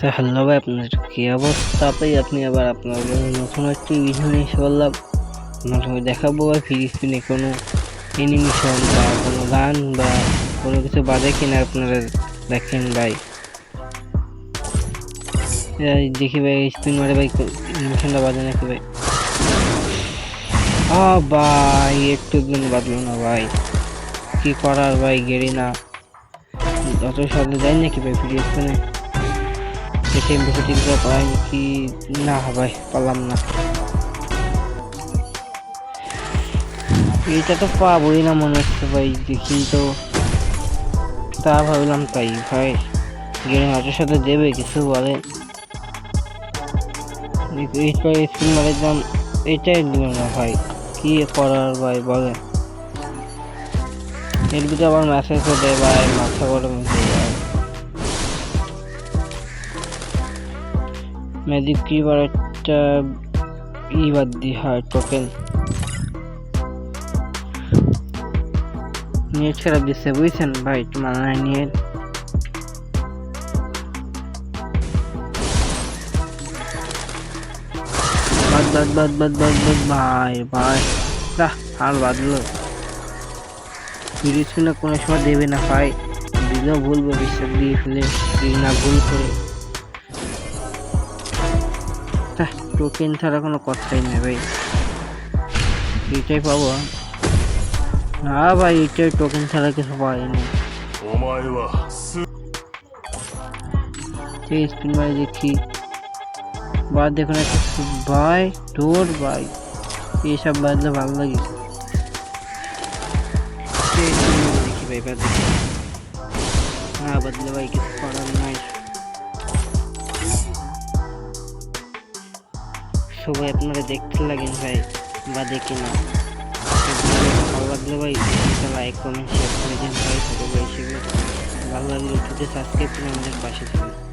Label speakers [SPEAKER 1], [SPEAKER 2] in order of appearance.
[SPEAKER 1] Hello ভাই, আপনার কী অবস্থা? ভাই, আপনি আবার আপনার নতুন একটি ভিডিও নিয়ে এসে বললাম। আপনাকে দেখাবো ভাই, ফ্রি স্ক্রিনে কোনো অ্যানিমেশন বা কোনো গান বা কোনো কিছু বাজে কিনা আপনারা দেখেন ভাই। দেখি ভাই স্ক্রিন মারে ভাই অ্যানিমেশনটা বাজে নাকি ভাই? আ ভাই, একটু দিন বাজলো না ভাই। কি করার ভাই, গেরি না। অত সাথে যাই নাকি ভাই, ফ্রি স্ক্রিনে পাই কি না ভাই পারলাম না। এটা তো পাবোই না মনে হচ্ছে ভাই, দেখি তো। তা ভাবলাম তাই ভাই, গেম সাথে দেবে, কিছু বলে। এইবার মারের দাম এটাই দিল না ভাই, কি করার ভাই, বলেন। এর ভিতরে আবার মেসেজও দেয় ভাই, মাথা গরম হয়ে ম্যাজিক কিবার একটা ই বাদ দি হয়, টোকেন। নেট খারাপ দিচ্ছে বুঝছেন ভাই? মানায় নিয়ে। বাদ বাদ বাদ বাদ বাদ বাদ, ভাই ভাই। রাহ আর বাদলো ফিরিস না কোনো সময় দেবে না ভাই। দিলেও ভুলবো বিশ্বাস দিয়ে ফেলে না ভুল করে। টোকেন ছাড়া কোনো কথাই নেই ভাই এটাই পাবো না ভাই এটাই টোকেন ছাড়া কিছু পাইনি স্পিন ভাই দেখি বা দেখুন ভাই তোর ভাই এইসব বাজলে ভালো লাগে দেখি ভাই বাদ হ্যাঁ বাদলে ভাই কিছু করার সবাই আপনারা দেখতে লাগেন ভাই, বা দেখি না। ভালো লাগলে ভাই লাইক কমেন্ট শেয়ার করে দিন ভাই ছোটো ভাই হিসেবে ভালো লাগলে সাবস্ক্রাইব করে আমাদের পাশে থাকবেন